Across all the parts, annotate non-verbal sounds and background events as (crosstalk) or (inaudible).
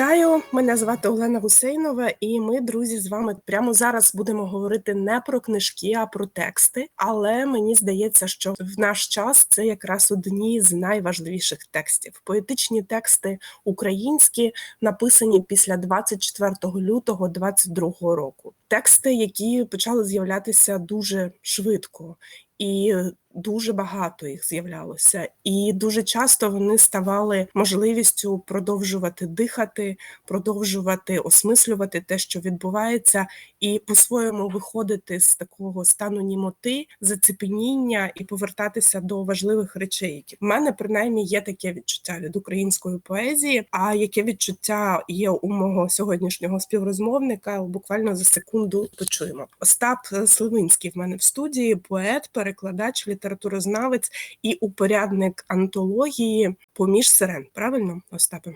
Вітаю! Мене звати Олена Гусейнова, і ми, друзі, з вами прямо зараз будемо говорити не про книжки, а про тексти. Але мені здається, що в наш час це якраз одні з найважливіших текстів. Поетичні тексти українські, написані після 24 лютого 22 року. Тексти, які почали з'являтися дуже швидко. І дуже багато їх з'являлося, і дуже часто вони ставали можливістю продовжувати дихати, продовжувати осмислювати те, що відбувається, і по-своєму виходити з такого стану німоти, зацепеніння і повертатися до важливих речей. які в мене принаймні є таке відчуття від української поезії. А яке відчуття є у мого сьогоднішнього співрозмовника? Буквально за секунду почуємо. Остап Сливинський в мене в студії, поет, перекладач, літературознавець і упорядник антології поміж сирен. Правильно, Остапе?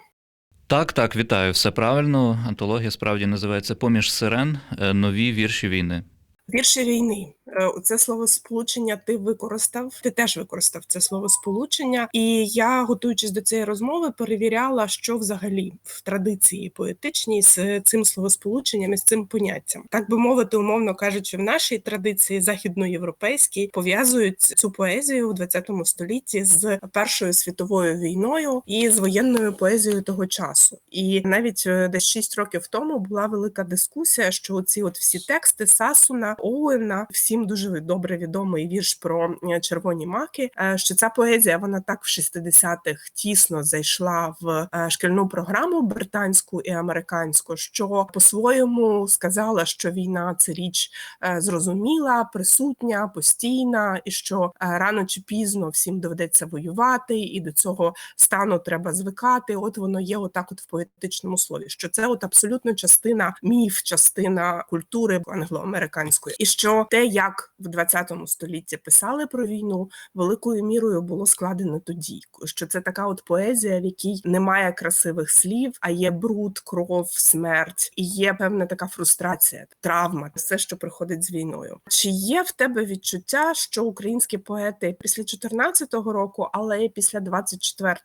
Так, так, вітаю. Все правильно. Антологія справді називається Поміж сирен. е, Нові вірші війни. Вірші війни. Е, Це слово сполучення ти використав. Ти теж використав це слово сполучення. І я, готуючись до цієї розмови, перевіряла, що взагалі в традиції поетичній з цим словосполученням і з цим поняттям, так би мовити, умовно кажучи, в нашій традиції західноєвропейській пов'язують цю поезію в 20 столітті з Першою світовою війною і з воєнною поезією того часу. І навіть е, десь 6 років тому була велика дискусія, що ці от всі тексти Сасуна, Оуена, всім дуже добре відомий вірш про е, червоні маки. е, Що ця поезія вона так в 60-х тісно зайшла в е, шкільну програму британську і американську, що по-своєму сказала, що війна це річ зрозуміла, присутня, постійна, і що рано чи пізно всім доведеться воювати, і до цього стану треба звикати. От воно є отак, от в поетичному слові. Що це от абсолютно частина міф, частина культури англоамериканської, і що те, як в 20 столітті писали про війну, великою мірою було складено тоді. Що це така от поезія, в якій немає красивих слів, а є бруд, кров, смерть, і є певна така фрустрація, травма, все, що приходить з війною. Чи є в тебе відчуття, що українські поети після 14-го року, але і після 24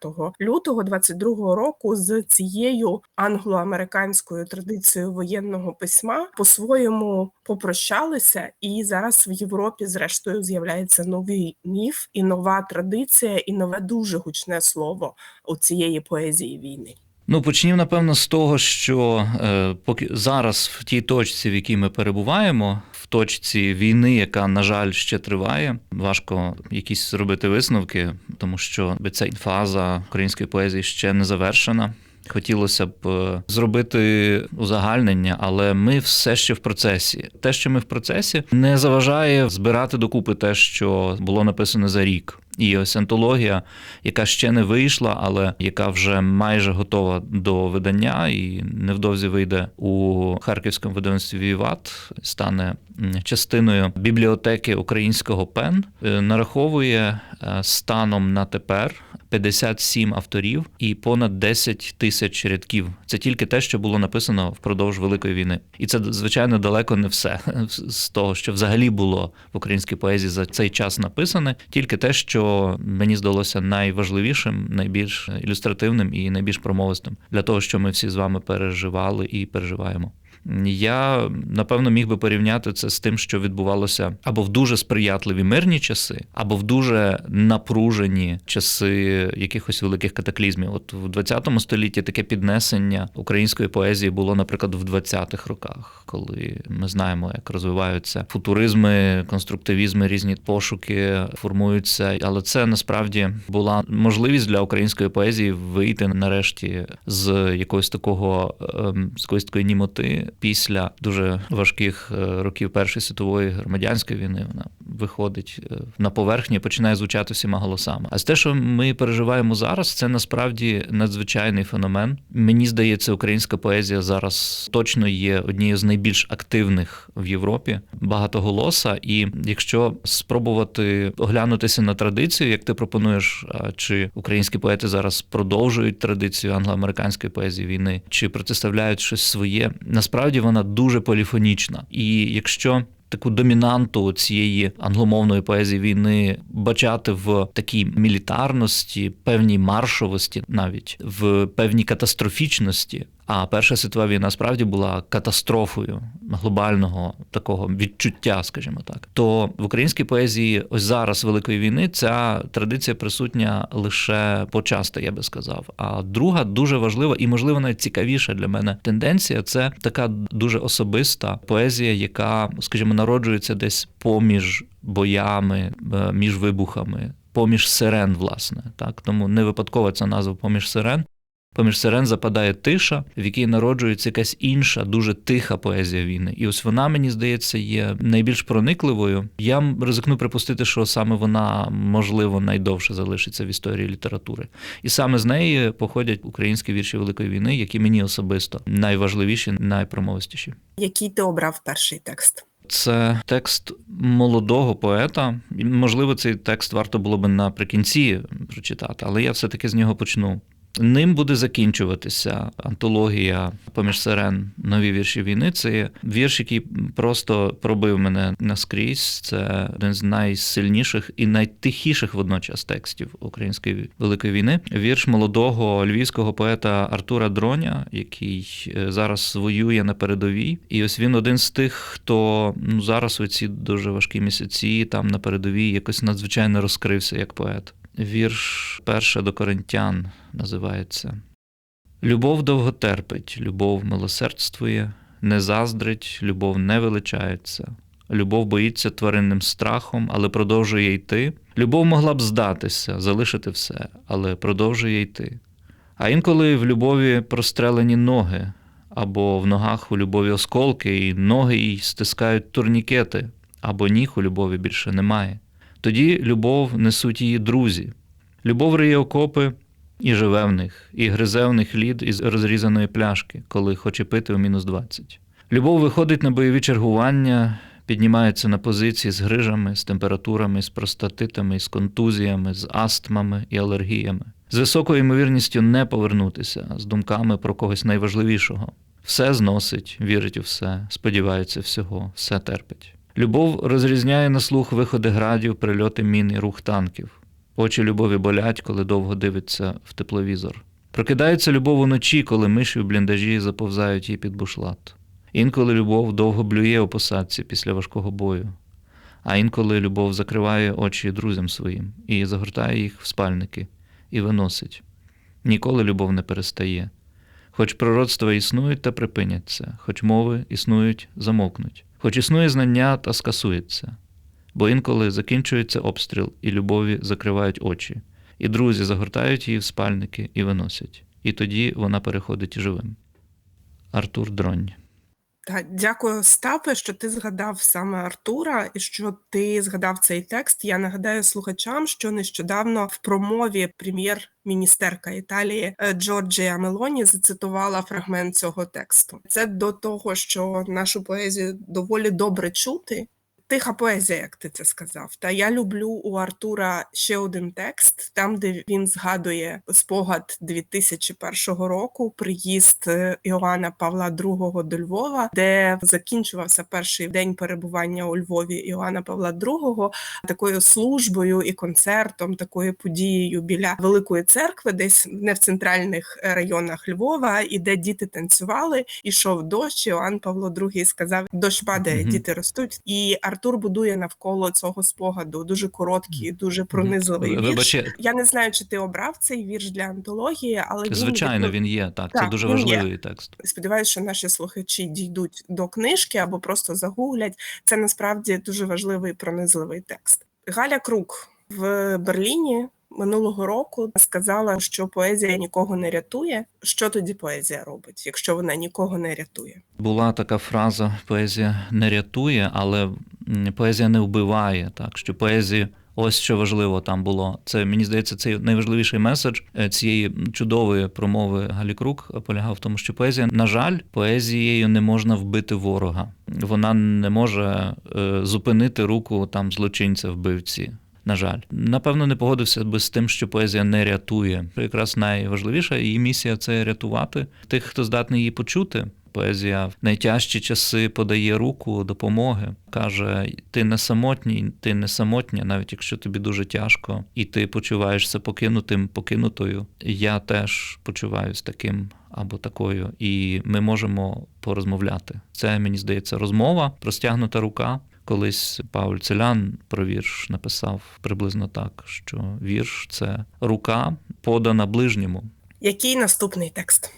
лютого 22-го року з цією англо-американською традицією воєнного письма по-своєму попрощалися, і зараз в Європі, зрештою, з'являється новий міф і нова традиція, і нове дуже гучне слово у цієї поезії війни. Ну, почнів, напевно, з того, що е, поки зараз в тій точці, в якій ми перебуваємо, в точці війни, яка, на жаль, ще триває, важко якісь зробити висновки, тому що ця фаза української поезії ще не завершена. Хотілося б е, зробити узагальнення, але ми все ще в процесі. Те, що ми в процесі, не заважає збирати докупи те, що було написано за рік. І ось антологія, яка ще не вийшла, але яка вже майже готова до видання, і невдовзі вийде у харківському видавництві Віват, стане частиною бібліотеки українського пен, е, нараховує е, станом на тепер 57 авторів і понад 10 тисяч рядків. Це тільки те, що було написано впродовж Великої війни. І це, звичайно, далеко не все з того, що взагалі було в українській поезії за цей час написане, тільки те, що мені здалося найважливішим, найбільш ілюстративним і найбільш промовистим для того, що ми всі з вами переживали і переживаємо. Я напевно міг би порівняти це з тим, що відбувалося або в дуже сприятливі мирні часи, або в дуже напружені часи якихось великих катаклізмів. От в 20 столітті таке піднесення української поезії було, наприклад, в 20-х роках, коли ми знаємо, як розвиваються футуризми, конструктивізми, різні пошуки формуються. Але це насправді була можливість для української поезії вийти нарешті з якогось такого ем, з якоїсь такої німоти після дуже важких е, років Першої світової громадянської війни. Вона виходить е, на поверхні, і починає звучати всіма голосами. А з те, що ми переживаємо зараз, це насправді надзвичайний феномен. Мені здається, українська поезія зараз точно є однією з найбільш активних в Європі, багатоголоса. І якщо спробувати оглянутися на традицію, як ти пропонуєш, чи українські поети зараз продовжують традицію англоамериканської поезії війни, чи протиставляють щось своє, насправді вона дуже поліфонічна. І якщо таку домінанту цієї англомовної поезії війни бачати в такій мілітарності, певній маршовості, навіть в певній катастрофічності. А Перша світова війна справді була катастрофою глобального такого відчуття, скажімо так. То в українській поезії ось зараз Великої війни ця традиція присутня лише почасти, я би сказав. А друга дуже важлива і, можливо, навіть цікавіша для мене тенденція це така дуже особиста поезія, яка, скажімо, народжується десь поміж боями, е, між вибухами, поміж сирен, власне. Так тому не випадково ця назва поміж сирен. Поміж сирен западає тиша, в якій народжується якась інша, дуже тиха поезія війни. І ось вона, мені здається, є найбільш проникливою. Я ризикну припустити, що саме вона, можливо, найдовше залишиться в історії літератури. І саме з неї походять українські вірші Великої війни, які мені особисто найважливіші, найпромовистіші. Який ти обрав перший текст? Це текст молодого поета. Можливо, цей текст варто було би наприкінці прочитати, але я все-таки з нього почну. Ним буде закінчуватися антологія поміж сирен нові вірші війни. Це є вірш, який просто пробив мене наскрізь. Це один з найсильніших і найтихіших водночас текстів української великої війни. Вірш молодого львівського поета Артура Дроня, який е, зараз воює на передовій. І ось він один з тих, хто ну зараз у ці дуже важкі місяці там на передовій якось надзвичайно розкрився як поет. Вірш перше до коринтян називається. Любов довго терпить, любов милосердствує, не заздрить, любов не величається. Любов боїться тваринним страхом, але продовжує йти. Любов могла б здатися, залишити все, але продовжує йти. А інколи в любові прострелені ноги, або в ногах у любові осколки, і ноги їй стискають турнікети, або ніг у любові більше немає. Тоді любов несуть її друзі. Любов риє окопи і живе в них, і гризе в них лід із розрізаної пляшки, коли хоче пити у мінус 20. Любов виходить на бойові чергування, піднімається на позиції з грижами, з температурами, з простатитами, з контузіями, з астмами і алергіями, з високою ймовірністю не повернутися, з думками про когось найважливішого. Все зносить, вірить у все, сподівається всього, все терпить. Любов розрізняє на слух виходи градів, прильоти мін і рух танків. Очі любові болять, коли довго дивиться в тепловізор. Прокидається любов уночі, коли миші в бліндажі заповзають їй під бушлат. Інколи любов довго блює у посадці після важкого бою, а інколи любов закриває очі друзям своїм і загортає їх в спальники і виносить. Ніколи любов не перестає. Хоч пророцтва існують та припиняться, хоч мови існують, замовкнуть, хоч існує знання та скасується. Бо інколи закінчується обстріл, і любові закривають очі, і друзі загортають її в спальники і виносять. І тоді вона переходить живим. Артур Дронь. Та дякую, Стапе, що ти згадав саме Артура і що ти згадав цей текст. Я нагадаю слухачам, що нещодавно в промові прем'єр-міністерка Італії е, Джорджія Мелоні зацитувала фрагмент цього тексту. Це до того, що нашу поезію доволі добре чути. Тиха поезія, як ти це сказав. Та я люблю у Артура ще один текст, там, де він згадує спогад 2001 року, приїзд е, Іоанна Павла II до Львова, де закінчувався перший день перебування у Львові Іоанна Павла II такою службою і концертом, такою подією біля великої церкви, десь не в центральних е, районах Львова, і де діти танцювали, ішов дощ. Іоанн Павло II сказав: дощ падає, Мгм. діти ростуть. І Артур будує навколо цього спогаду дуже короткий, дуже пронизливий вірш. Я не знаю, чи ти обрав цей вірш для антології, але він звичайно, він є. Так, це дуже важливий є. текст. Сподіваюся, що наші слухачі дійдуть до книжки або просто загуглять. Це насправді дуже важливий пронизливий текст. Галя Крук в Берліні минулого року сказала, що поезія нікого не рятує. Що тоді поезія робить, якщо вона нікого не рятує? Була така фраза: поезія не рятує, але поезія не вбиває. Так що поезія. Ось що важливо там було. Це мені здається, це найважливіший меседж е, цієї чудової промови Галі Крук полягав в тому, що поезія, на жаль, поезією не можна вбити ворога. Вона не може е, зупинити руку там злочинця вбивці. На жаль, напевно, не погодився би з тим, що поезія не рятує. Якраз найважливіша її місія це рятувати тих, хто здатний її почути. Поезія в найтяжчі часи подає руку допомоги, каже: ти не самотній, ти не самотня, навіть якщо тобі дуже тяжко, і ти почуваєшся покинутим, покинутою. Я теж почуваюся таким або такою, і ми можемо порозмовляти. Це мені здається розмова, простягнута рука. Колись Пауль Целян про вірш написав приблизно так, що вірш це рука подана ближньому. Який наступний текст?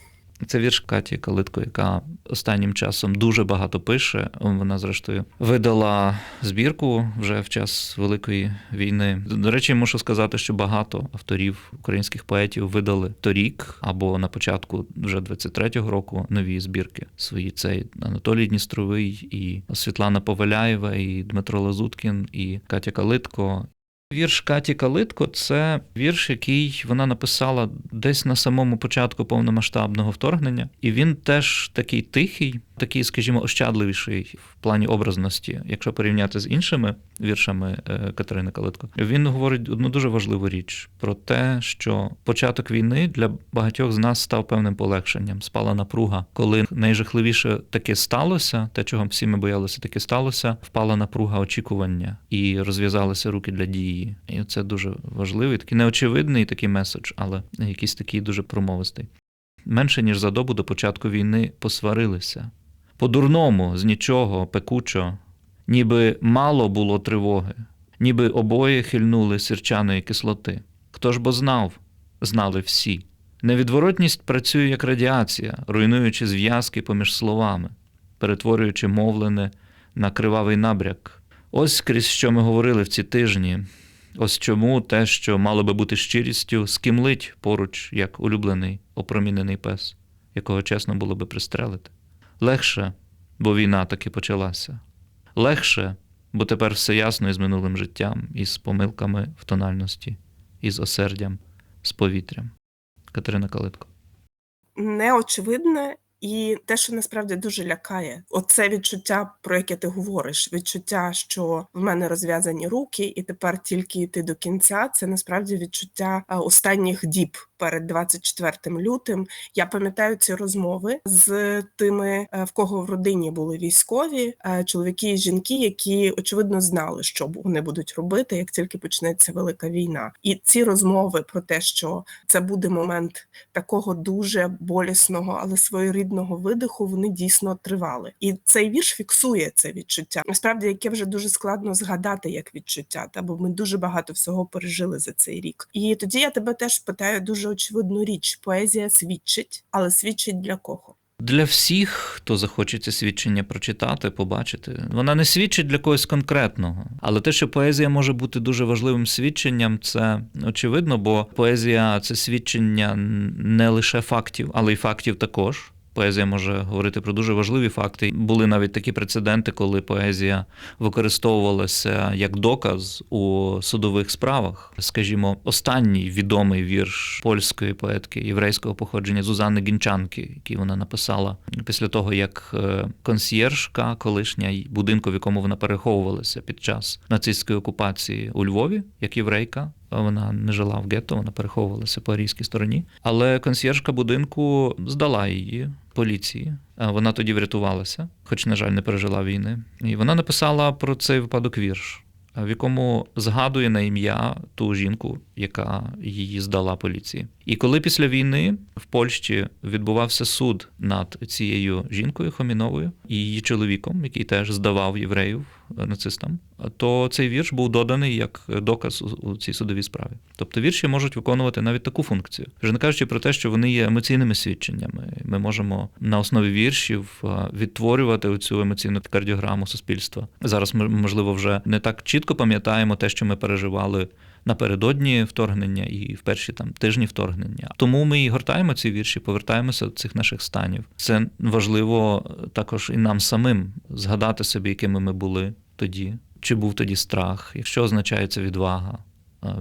Це вірш Каті Калитко, яка останнім часом дуже багато пише. Вона, зрештою, видала збірку вже в час Великої війни. До речі, мушу сказати, що багато авторів українських поетів видали торік або на початку вже 23-го року нові збірки свої. Це Анатолій Дністровий, і Світлана Поваляєва, і Дмитро Лазуткін, і Катя Калитко. Вірш Каті Калитко це вірш, який вона написала десь на самому початку повномасштабного вторгнення, і він теж такий тихий, такий, скажімо, ощадливіший в плані образності, якщо порівняти з іншими віршами е, Катерини Калитко. Він говорить одну дуже важливу річ про те, що початок війни для багатьох з нас став певним полегшенням. Спала напруга, коли найжахливіше таке сталося, те, чого всі ми боялися, таке сталося, впала напруга очікування і розв'язалися руки для дії. І це дуже важливий, такий неочевидний такий меседж, але якийсь такий дуже промовистий. Менше ніж за добу до початку війни посварилися. По-дурному, з нічого, пекучо, ніби мало було тривоги, ніби обоє хильнули сірчаної кислоти. Хто ж бо знав, знали всі. Невідворотність працює як радіація, руйнуючи зв'язки поміж словами, перетворюючи мовлене на кривавий набряк. Ось крізь що ми говорили в ці тижні. Ось чому те, що мало би бути щирістю, скимлить поруч, як улюблений опромінений пес, якого чесно було би пристрелити. Легше, бо війна таки почалася. Легше, бо тепер все ясно із минулим життям, із помилками в тональності, із осердям, з повітрям. Катерина Калитко. Неочевидне і те, що насправді дуже лякає, оце відчуття, про яке ти говориш, відчуття, що в мене розв'язані руки, і тепер тільки йти до кінця. Це насправді відчуття останніх діб перед 24 лютим. Я пам'ятаю ці розмови з тими, е, в кого в родині були військові, е, чоловіки і жінки, які очевидно знали, що вони будуть робити, як тільки почнеться велика війна. І ці розмови про те, що це буде момент такого дуже болісного, але своєрідного видиху, вони дійсно тривали. І цей вірш фіксує це відчуття. Насправді, яке вже дуже складно згадати як відчуття, та бо ми дуже багато всього пережили за цей рік. І тоді я тебе теж питаю дуже очевидну річ: поезія свідчить, але свідчить для кого? Для всіх, хто захоче це свідчення прочитати, побачити, вона не свідчить для когось конкретного. Але те, що поезія може бути дуже важливим свідченням, це очевидно, бо поезія це свідчення не лише фактів, але й фактів також. Поезія може говорити про дуже важливі факти. Були навіть такі прецеденти, коли поезія використовувалася як доказ у судових справах. Скажімо, останній відомий вірш польської поетки єврейського походження Зузанни Гінчанки, який вона написала після того, як е, консьєржка колишня будинку, в якому вона переховувалася під час нацистської окупації у Львові, як єврейка, вона не жила в гетто, вона переховувалася по арійській стороні. Але консьєржка будинку здала її поліції. Вона тоді врятувалася, хоч, на жаль, не пережила війни. І вона написала про цей випадок вірш, в якому згадує на ім'я ту жінку, яка її здала поліції. І коли після війни в Польщі відбувався суд над цією жінкою Хоміновою і її чоловіком, який теж здавав євреїв нацистам, то цей вірш був доданий як доказ у- цій судовій справі. Тобто вірші можуть виконувати навіть таку функцію. Вже не кажучи про те, що вони є емоційними свідченнями. Ми можемо на основі віршів відтворювати цю емоційну кардіограму суспільства. Зараз ми, можливо, вже не так чітко пам'ятаємо те, що ми переживали напередодні вторгнення і в перші там тижні вторгнення. Тому ми і гортаємо ці вірші, повертаємося до цих наших станів. Це важливо також і нам самим згадати собі, якими ми були тоді. Чи був тоді страх, якщо означається відвага,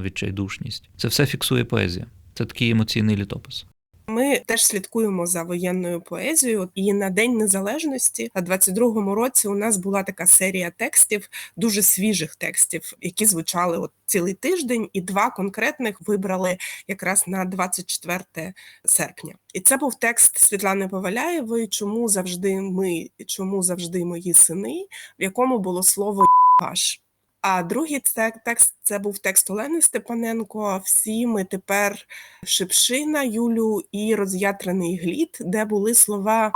відчайдушність. Це все фіксує поезія. Це такий емоційний літопис. Ми теж слідкуємо за воєнною поезією. І на День Незалежності, на 22-му році, у нас була така серія текстів, дуже свіжих текстів, які звучали от цілий тиждень, і два конкретних вибрали якраз на 24 серпня. І це був текст Світлани Поваляєвої Чому завжди ми, чому завжди мої сини, в якому було слово «єбаш». А другий це текст це був текст Олени Степаненко. Всі ми тепер Шипшина, Юлю і роз'ятрений глід, де були слова.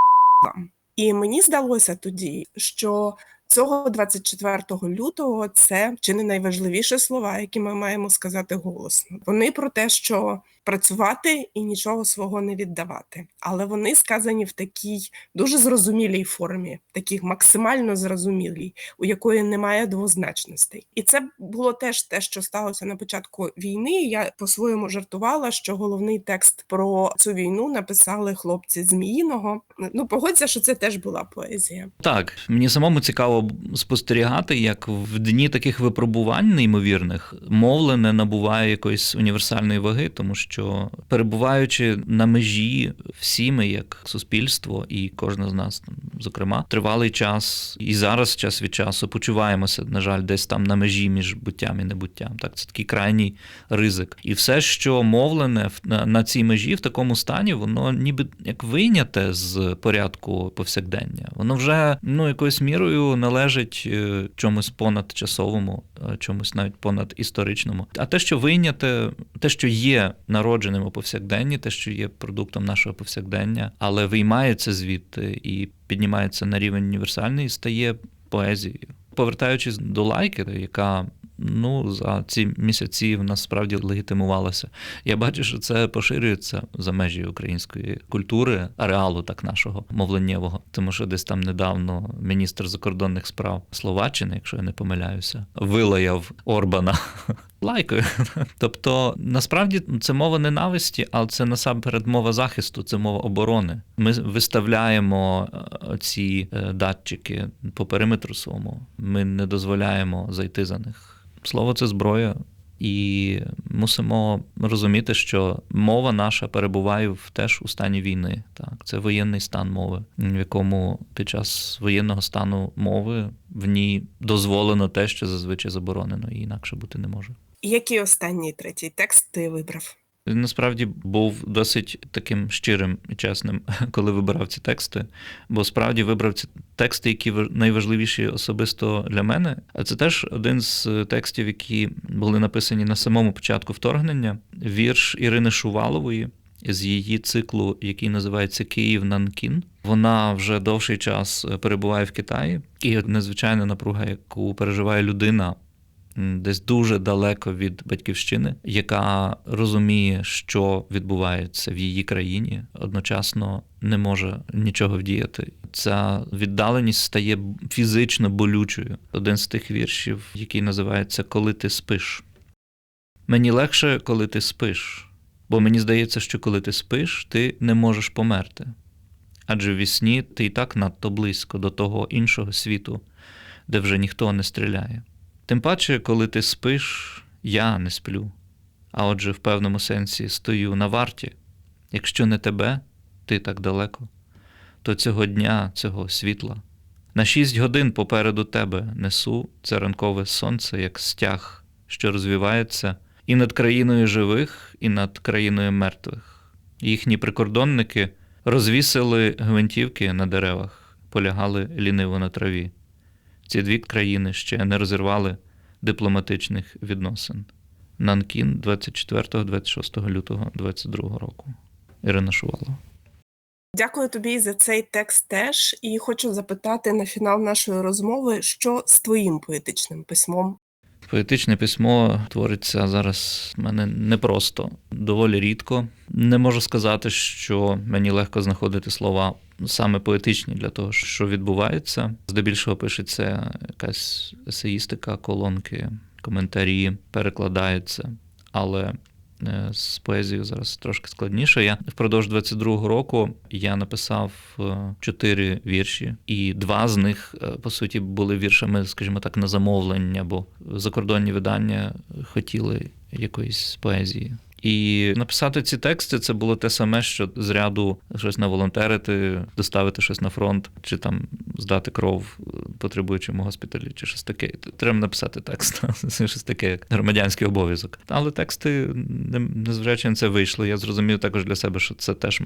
І мені здалося тоді, що цього 24 лютого це чи не найважливіші слова, які ми маємо сказати голосно. Вони про те, що працювати і нічого свого не віддавати, але вони сказані в такій дуже зрозумілій формі, такій максимально зрозумілій, у якої немає двозначностей. І це було теж те, що сталося на початку війни. Я по-своєму жартувала, що головний текст про цю війну написали хлопці Зміїного. Ну погодься, що це теж була поезія. Так, мені самому цікаво спостерігати, як в дні таких випробувань неймовірних мовлене набуває якоїсь універсальної ваги, тому що перебуваючи на межі, всі ми, як суспільство, і кожен з нас, зокрема, тривалий час, і зараз час від часу почуваємося, на жаль, десь там на межі між буттям і небуттям. Так, це такий крайній ризик. І все, що мовлене на, на цій межі, в такому стані, воно ніби як вийняте з порядку повсякдення. Воно вже ну якоюсь мірою належить е, чомусь понадчасовому, е, чомусь навіть понад історичному. А те, що вийняте, те, що є народженим у повсякденні, те, що є продуктом нашого повсякдення, але виймається звідти і піднімається на рівень універсальний, стає поезією. Повертаючись до лайки, яка ну за ці місяці в нас справді легітимувалася. Я бачу, що це поширюється за межі української культури, ареалу так нашого мовленнєвого. Тому що десь там недавно міністр закордонних справ Словаччини, якщо я не помиляюся, вилаяв Орбана. (laughs) Лайкою. (laughs) Тобто, насправді це мова ненависті, але це насамперед мова захисту, це мова оборони. Ми виставляємо е, ці е, датчики по периметру своєму. Ми не дозволяємо зайти за них. Слово це зброя, і мусимо розуміти, що мова наша перебуває в теж у стані війни. Так, це воєнний стан мови, в якому під час воєнного стану мови в ній дозволено те, що зазвичай заборонено, і інакше бути не може. Який останній третій текст ти вибрав? Насправді був досить таким щирим і чесним, (laughs) коли вибирав ці тексти. Бо справді вибрав ці тексти, які важ- найважливіші особисто для мене. А це теж один з текстів, які були написані на самому початку вторгнення. Вірш Ірини Шувалової з її циклу, який називається Київ Нанкін. Вона вже довший час перебуває в Китаї, і от незвичайна напруга, яку переживає людина десь дуже далеко від батьківщини, яка розуміє, що відбувається в її країні, одночасно не може нічого вдіяти. Ця віддаленість стає фізично болючою. Один з тих віршів, який називається Коли ти спиш. Мені легше, коли ти спиш, бо мені здається, що коли ти спиш, ти не можеш померти. Адже в вісні ти і так надто близько до того іншого світу, де вже ніхто не стріляє. Тим паче, коли ти спиш, я не сплю, а отже, в певному сенсі стою на варті. Якщо не тебе, ти так далеко, то цього дня, цього світла. На шість годин попереду тебе несу це ранкове сонце, як стяг, що розвивається і над країною живих, і над країною мертвих. Їхні прикордонники розвісили гвинтівки на деревах, полягали ліниво на траві. Ці дві країни ще не розірвали дипломатичних відносин. Нанкін 24-26 лютого 22 року. Ірина Шувалова. Дякую тобі за цей текст теж. І хочу запитати на фінал нашої розмови, що з твоїм поетичним письмом? Поетичне письмо твориться зараз в мене непросто, доволі рідко. Не можу сказати, що мені легко знаходити слова саме поетичні для того, що відбувається. Здебільшого пишеться якась есеїстика, колонки, коментарі, перекладаються. Але з поезією зараз трошки складніше. Я впродовж 22-го року я написав е, чотири вірші, і два з них, е, по суті, були віршами, скажімо так, на замовлення, бо закордонні видання хотіли якоїсь поезії. І написати ці тексти це було те саме, що з ряду щось наволонтерити, доставити щось на фронт, чи там здати кров потребуючому госпіталі, чи щось таке. Треба написати текст. (laughs) Це щось таке, як громадянський обов'язок. Але тексти, не- незважаючи на це, вийшли. Я зрозумів також для себе, що це теж.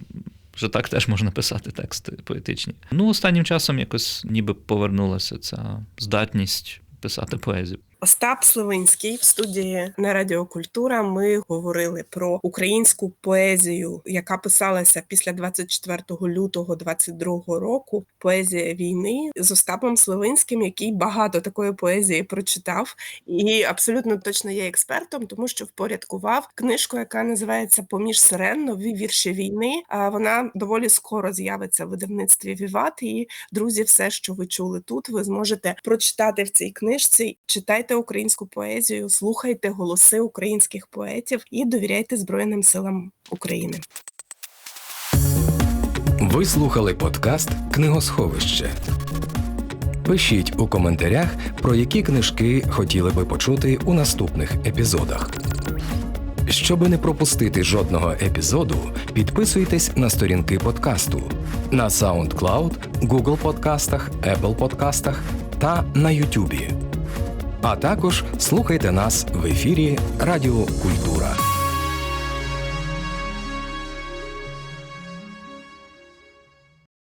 Що так теж можна писати тексти поетичні. Ну, останнім часом якось ніби повернулася ця здатність писати поезію. Остап Сливинський в студії на Радіокультура. Ми говорили про українську поезію, яка писалася після 24 лютого 22 року. Поезія війни з Остапом Сливинським, який багато такої поезії прочитав, і абсолютно точно є експертом, тому що впорядкував книжку, яка називається Поміж сирен нові вірші війни. А вона доволі скоро з'явиться в видавництві Віват. І друзі, все, що ви чули тут, ви зможете прочитати в цій книжці. Читайте українську поезію, слухайте голоси українських поетів і довіряйте Збройним силам України. Ви слухали подкаст Книгосховище. Пишіть у коментарях, про які книжки хотіли би почути у наступних епізодах. Щоби не пропустити жодного епізоду, підписуйтесь на сторінки подкасту на SoundCloud, Google подкастах, Apple подкастах та на YouTube. А також слухайте нас в ефірі Радіо Культура.